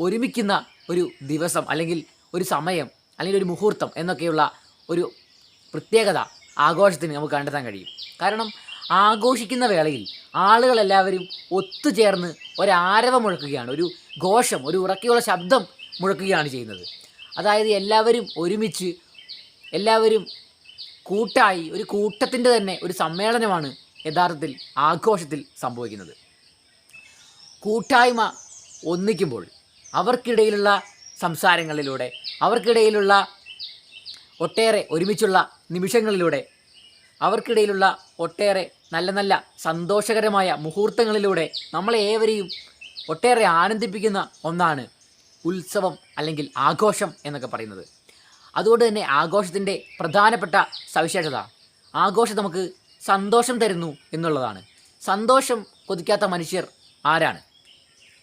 ഒരുമിക്കുന്ന ഒരു ദിവസം അല്ലെങ്കിൽ ഒരു സമയം അല്ലെങ്കിൽ ഒരു മുഹൂർത്തം എന്നൊക്കെയുള്ള ഒരു പ്രത്യേകത ആഘോഷത്തിന് നമുക്ക് കണ്ടെത്താൻ കഴിയും. കാരണം ആഘോഷിക്കുന്ന വേളയിൽ ആളുകളെല്ലാവരും ഒത്തുചേർന്ന് ഒരാരവം മുഴക്കുകയാണ്. ഒരു ഘോഷം ഒരു ഉറക്കിയുള്ള ശബ്ദം മുഴക്കുകയാണ് ചെയ്യുന്നത്. അതായത് എല്ലാവരും ഒരുമിച്ച് എല്ലാവരും കൂട്ടായി ഒരു കൂട്ടത്തിന്റെ തന്നെ ഒരു സമ്മേളനമാണ് യഥാർത്ഥത്തിൽ ആഘോഷത്തിൽ സംഭവിക്കുന്നത്. കൂട്ടായ്മ ഒന്നിക്കുമ്പോൾ അവർക്കിടയിലുള്ള സംസാരങ്ങളിലൂടെ അവർക്കിടയിലുള്ള ഒട്ടേറെ ഒരുമിച്ചുള്ള നിമിഷങ്ങളിലൂടെ അവർക്കിടയിലുള്ള ഒട്ടേറെ നല്ല നല്ല സന്തോഷകരമായ മുഹൂർത്തങ്ങളിലൂടെ നമ്മളെ ഏവരെയും ഒട്ടേറെ ആനന്ദിപ്പിക്കുന്ന ഒന്നാണ് ഉത്സവം അല്ലെങ്കിൽ ആഘോഷം എന്നൊക്കെ പറയുന്നത്. അതുകൊണ്ട് തന്നെ ആഘോഷത്തിന്റെ പ്രധാനപ്പെട്ട സവിശേഷത ആഘോഷം നമുക്ക് സന്തോഷം തരുന്നു എന്നുള്ളതാണ്. സന്തോഷം കൊതിക്കാത്ത മനുഷ്യർ ആരാണ്?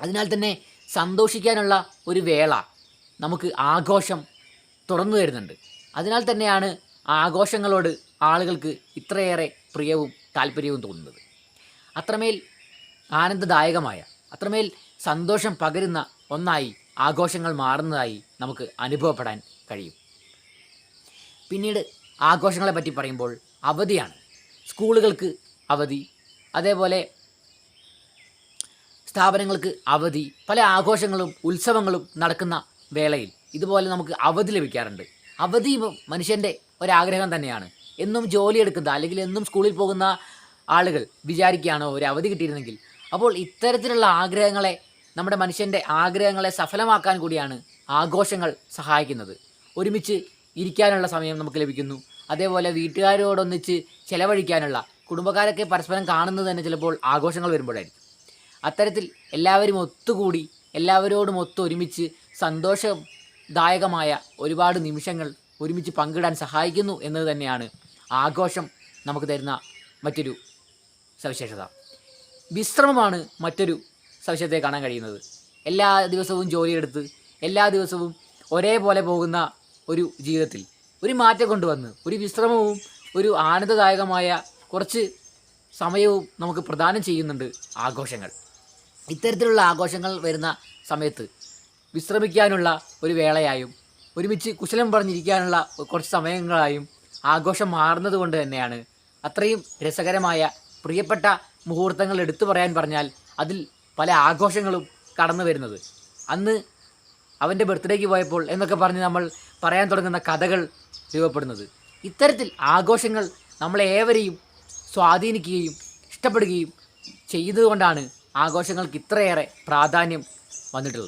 അതിനാൽ തന്നെ സന്തോഷിക്കാനുള്ള ഒരു വേള നമുക്ക് ആഘോഷം തുറന്നു തരുന്നുണ്ട് അതിനാൽ തന്നെയാണ് ആഘോഷങ്ങളോട് ആളുകൾക്ക് ഇത്രയേറെ പ്രിയവും താല്പര്യവും തോന്നുന്നത്. അത്രമേൽ ആനന്ദദായകമായ അത്രമേൽ സന്തോഷം പകരുന്ന ഒന്നായി ആഘോഷങ്ങൾ മാറുന്നതായി നമുക്ക് അനുഭവപ്പെടാൻ കഴിയും. പിന്നീട് ആഘോഷങ്ങളെ പറ്റി പറയുമ്പോൾ അവധിയാണ്. സ്കൂളുകൾക്ക് അവധി അതേപോലെ സ്ഥാപനങ്ങൾക്ക് അവധി പല ആഘോഷങ്ങളും ഉത്സവങ്ങളും നടക്കുന്ന വേളയിൽ ഇതുപോലെ നമുക്ക് അവധി ലഭിക്കാറുണ്ട്. അവധി മനുഷ്യന്റെ ഒരാഗ്രഹം തന്നെയാണ്. എന്നും ജോലി എടുക്കുന്ന അല്ലെങ്കിൽ എന്നും സ്കൂളിൽ പോകുന്ന ആളുകൾ വിചാരിക്കുകയാണോ ഒരു അവധി കിട്ടിയിരുന്നെങ്കിൽ. അപ്പോൾ ഇത്തരത്തിലുള്ള ആഗ്രഹങ്ങളെ നമ്മുടെ മനുഷ്യന്റെ ആഗ്രഹങ്ങളെ സഫലമാക്കാൻ കൂടിയാണ് ആഘോഷങ്ങൾ സഹായിക്കുന്നത്. ഒരുമിച്ച് ഇരിക്കാനുള്ള സമയം നമുക്ക് ലഭിക്കുന്നു. അതേപോലെ വീട്ടുകാരോടൊന്നിച്ച് ചെലവഴിക്കാനുള്ള കുടുംബക്കാരൊക്കെ പരസ്പരം കാണുന്നത് തന്നെ ചിലപ്പോൾ ആഘോഷങ്ങൾ വരുമ്പോഴായിരിക്കും. അത്തരത്തിൽ എല്ലാവരും ഒത്തുകൂടി എല്ലാവരോടും ഒത്തൊരുമിച്ച് സന്തോഷദായകമായ ഒരുപാട് നിമിഷങ്ങൾ ഒരുമിച്ച് പങ്കിടാൻ സഹായിക്കുന്നു എന്നത് തന്നെയാണ് ആഘോഷം നമുക്ക് തരുന്ന മറ്റൊരു സവിശേഷത. വിശ്രമമാണ് മറ്റൊരു സവിശേഷതയെ കാണാൻ കഴിയുന്നത്. എല്ലാ ദിവസവും ജോലിയെടുത്ത് എല്ലാ ദിവസവും ഒരേപോലെ പോകുന്ന ഒരു ജീവിതത്തിൽ ഒരു മാറ്റം കൊണ്ടുവന്ന് ഒരു വിശ്രമവും ഒരു ആനന്ദദായകമായ കുറച്ച് സമയവും നമുക്ക് പ്രദാനം ചെയ്യുന്നുണ്ട് ആഘോഷങ്ങൾ. ഇത്തരത്തിലുള്ള ആഘോഷങ്ങൾ വരുന്ന സമയത്ത് വിശ്രമിക്കാനുള്ള ഒരു വേളയായും ഒരുമിച്ച് കുശലം പറഞ്ഞിരിക്കാനുള്ള കുറച്ച് സമയങ്ങളായും ആഘോഷം മാറുന്നത് കൊണ്ട് തന്നെയാണ്. അത്രയും രസകരമായ പ്രിയപ്പെട്ട മുഹൂർത്തങ്ങൾ എടുത്തു പറയാൻ പറഞ്ഞാൽ അതിൽ പല ആഘോഷങ്ങളും കടന്നു വരുന്നത്. അന്ന് അവന്റെ ബർത്ത്ഡേക്ക് പോയപ്പോൾ എന്നൊക്കെ പറഞ്ഞ് നമ്മൾ പറയാൻ തുടങ്ങുന്ന കഥകൾ രൂപപ്പെടുന്നത്. ഇത്തരത്തിൽ ആഘോഷങ്ങൾ നമ്മളെ ഏവരെയും സ്വാധീനിക്കുകയും ഇഷ്ടപ്പെടുകയും ചെയ്തതുകൊണ്ടാണ് ആഘോഷങ്ങൾക്ക് ഇത്രയേറെ പ്രാധാന്യം വന്നിട്ടുള്ളത്.